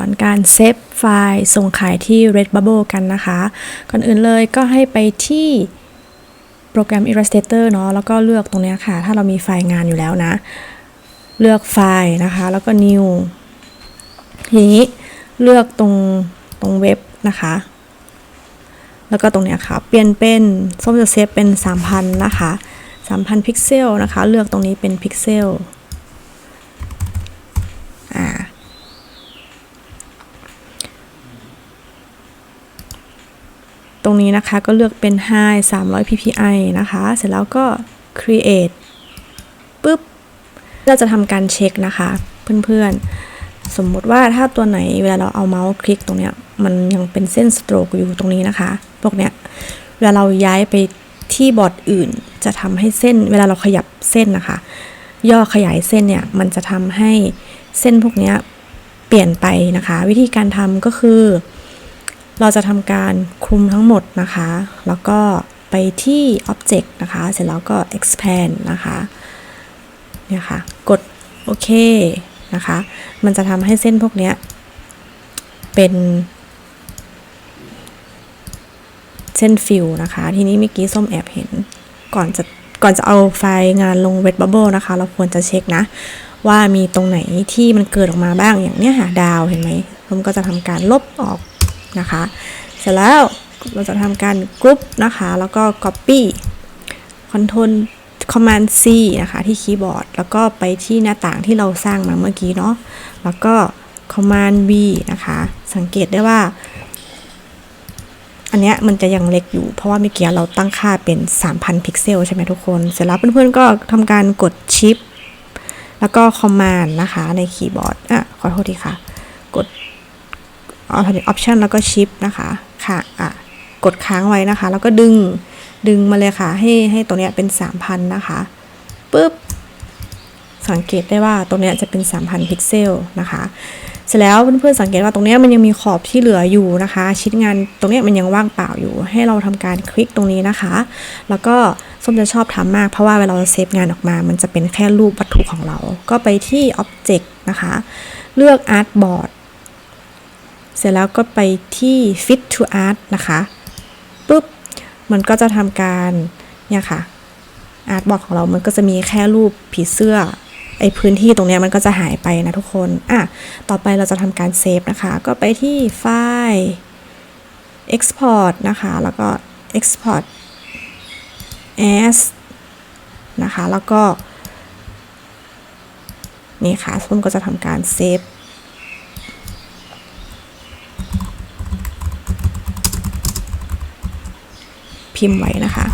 อนการเซฟไฟล์ส่งขายที่ Redbubble กันนะคะ ก่อนอื่นเลยก็ให้ไปที่โปรแกรม Illustrator เนาะแล้วก็เลือกตรงนี้ค่ะ ถ้าเรามีไฟล์งานอยู่แล้วนะ เลือกไฟล์นะคะ แล้วก็ new ทีนี้เลือกตรงตรงเว็บนะคะ แล้วก็ตรงเนี้ยค่ะ เปลี่ยนเป็นส้มจะเซฟเป็น 3,000 นะคะ 3,000 พิกเซลนะคะ เลือกตรงนี้เป็นพิกเซล ตรงนี้นะคะก็เลือกเป็น high 300 ppi นะคะ เสร็จแล้วก็ create ปุ๊บ เราจะทำการเช็คนะคะ เพื่อนๆ สมมติว่าถ้าตัวไหนเวลาเราเอาเมาส์คลิกตรงเนี้ยมันยังเป็นเส้นสโตรกอยู่ตรงนี้นะคะ พวกเนี้ยเวลาเราย้ายไปที่บอร์ดอื่น จะทำให้เส้น เวลาเราขยับเส้นนะคะ ย่อขยายเส้นเนี่ยมันจะทำให้เส้นพวกเนี้ยเปลี่ยนไปนะคะ วิธีการทำก็คือ เราจะทำการคลุมทั้งหมดนะคะ แล้วก็ไปที่ Object นะคะ เสร็จแล้วก็ expand นะคะเนี่ยค่ะ กดโอเคนะคะ มันจะทำให้เส้นพวกเนี้ยเป็นเส้นฟิลนะคะ ทีนี้เมื่อกี้ส้มแอบเห็น ก่อนจะก่อนจะเอาไฟล์งานลง Redbubble นะคะ เราควรจะเช็คนะ ว่ามีตรงไหนที่มันเกิดออกมาบ้างอย่างเนี้ยค่ะ ดาวเห็นไหมส้มก็จะทำการลบออก นะคะ เสร็จแล้วเราจะทำการกรุ๊ปนะคะ แล้วก็ Copy Ctrl Command C นะคะ ที่คีย์บอร์ด แล้วก็ไปที่หน้าต่างที่เราสร้างมาเมื่อกี้เนาะแล้วก็ Command V นะคะ สังเกตได้ว่า อันเนี้ยมันจะยังเล็กอยู่ เพราะว่าเมื่อกี้เราตั้งค่าเป็น 3,000 พิกเซลใช่ไหมทุกคน เสร็จแล้วเพื่อนๆก็ทำการกดชิปแล้วก็ Command นะคะในคีย์บอร์ดอะขอโทษทีค่ะ กด ออปชันแล้วก็ชิปนะคะค่ะอะกดค้างไว้นะคะ แล้วก็ดึงดึงมาเลยค่ะ ให้ให้ตัวเนี้ยเป็น 3,000 นะคะปุ๊บสังเกตได้ว่าตรงเนี้ยจะเป็น 3,000 พิกเซลนะคะ เสร็จแล้วเพื่อนๆสังเกตว่าตรงเนี้ยมันยังมีขอบที่เหลืออยู่นะคะ ชิ้นงานตรงเนี้ยมันยังว่างเปล่าอยู่ ให้เราทำการคลิกตรงนี้นะคะ แล้วก็ส้มจะชอบทำมากเพราะว่าเวลาเราเซฟงานออกมา มันจะเป็นแค่รูปวัตถุของเรา ก็ไปที่ Object นะคะ เลือก Artboard เสร็จแล้วก็ไปที่ Fit to Art นะคะปุ๊บมันก็จะทำการเนี่ยค่ะอาร์ตบอร์ดของเรา มันก็จะมีแค่รูปผีเสื้อ ไอพื้นที่ตรงนี้มันก็จะหายไปนะทุกคน อะ ต่อไปเราจะทำการเซฟนะคะ ก็ไปที่ไฟล์ export นะคะ แล้วก็ export as นะคะ แล้วก็ นี่ค่ะส้มก็จะทำการเซฟ พิมพ์ไว้นะคะ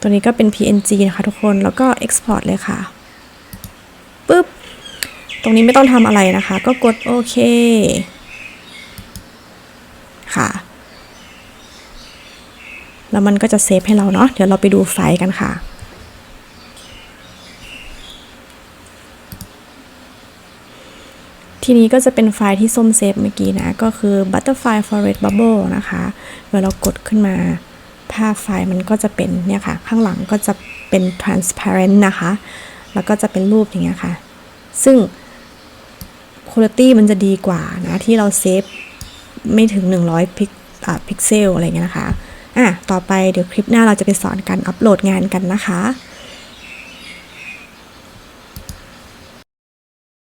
ตัวนี้ก็เป็น PNG นะคะทุกคนแล้วก็ Export เลยค่ะปึ๊บ ตรงนี้ไม่ต้องทำอะไรนะคะ ก็กดโอเคค่ะ แล้วมันก็จะเซฟให้เราเนาะเดี๋ยวเราไปดูไฟล์กันค่ะ ทีนี้ก็จะเป็นไฟล์ที่ส้มเซฟเมื่อกี้นะ ก็คือ butterfly forest bubble นะคะเวลาเรากดขึ้นมา ภาพไฟล์มันก็จะเป็นเนี่ยค่ะ ข้างหลังก็จะเป็น transparent นะคะ แล้วก็จะเป็นรูปอย่างเงี้ยค่ะ ซึ่ง quality มันจะดีกว่านะ ที่เราเซฟไม่ถึง 100 พิกอ่าพิกเซลอะไรเงี้ยนะคะ อะ ต่อไปเดี๋ยวคลิปหน้าเราจะไปสอนการอัปโหลดงานกันนะคะ